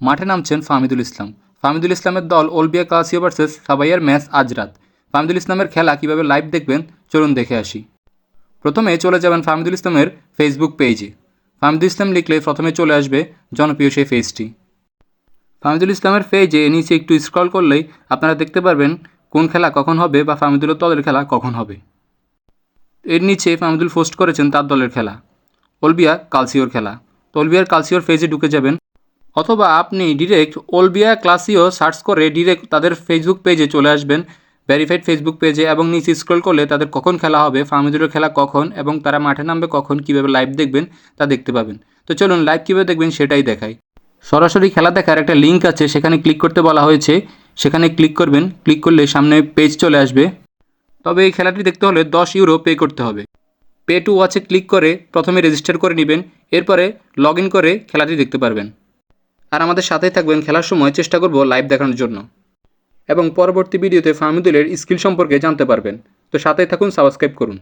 মাঠে নামছেন ফাহমিদুল ইসলাম। ফাহমিদুল ইসলামের দল ওলবিয়া কাসিও ভার্সেস সাবাইয়ার ম্যাচ আজ রাত। ফাহমিদুল ইসলামের খেলা কীভাবে লাইভ দেখবেন, চলুন দেখে আসি। প্রথমে চলে যাবেন ফাহমিদুল ইসলামের ফেসবুক পেজে। ফাহমিদুল ইসলাম লিখলে প্রথমে চলে আসবে জনপ্রিয় সেই পেজটি। ফাহমিদুল ইসলামের পেজে নিচে একটু স্ক্রল করলেই আপনারা দেখতে পারবেন কোন খেলা কখন হবে বা ফাহমিদুলের দলের খেলা কখন হবে। এর নিচে ফাহমিদুল পোস্ট করেছেন তার দলের খেলা, ওলবিয়া কালসিওর খেলা। তো ওলবিয়ার কালসিওর পেজে ঢুকে যাবেন অথবা আপনি ডিরেক্ট ওলবিয়া ক্লাসিও সার্চ করে ডিরেক্ট তাদের ফেসবুক পেজে চলে আসবেন ভেরিফাইড ফেসবুক পেজে এবং নিচে স্ক্রল করলে তাদের কখন খেলা হবে ফাহমিদুলের খেলা কখন এবং তারা মাঠে নামবে কখন, কীভাবে লাইভ দেখবেন তা দেখতে পাবেন। তো চলুন লাইভ কীভাবে দেখবেন সেটাই দেখাই। সরাসরি খেলা দেখার একটা লিঙ্ক আছে, সেখানে ক্লিক করতে বলা হয়েছে। সেখানে ক্লিক করবেন ক্লিক করলে সামনে পেজ চলে আসবে। তবে এই খেলাটি দেখতে হলে দশ ইউরো পে করতে হবে। পে টু ওয়াচে ক্লিক করে প্রথমে রেজিস্টার করে নেবেন, এরপরে লগ ইন করে খেলাটি দেখতে পারবেন। আর আমাদের সাথেই থাকবেন খেলার সময় চেষ্টা করব লাইভ দেখানোর জন্য। এবং পরবর্তী ভিডিওতে ফাহমিদুলের স্কিল সম্পর্কে জানতে পারবেন। তো সাথেই থাকুন সাবস্ক্রাইব করুন।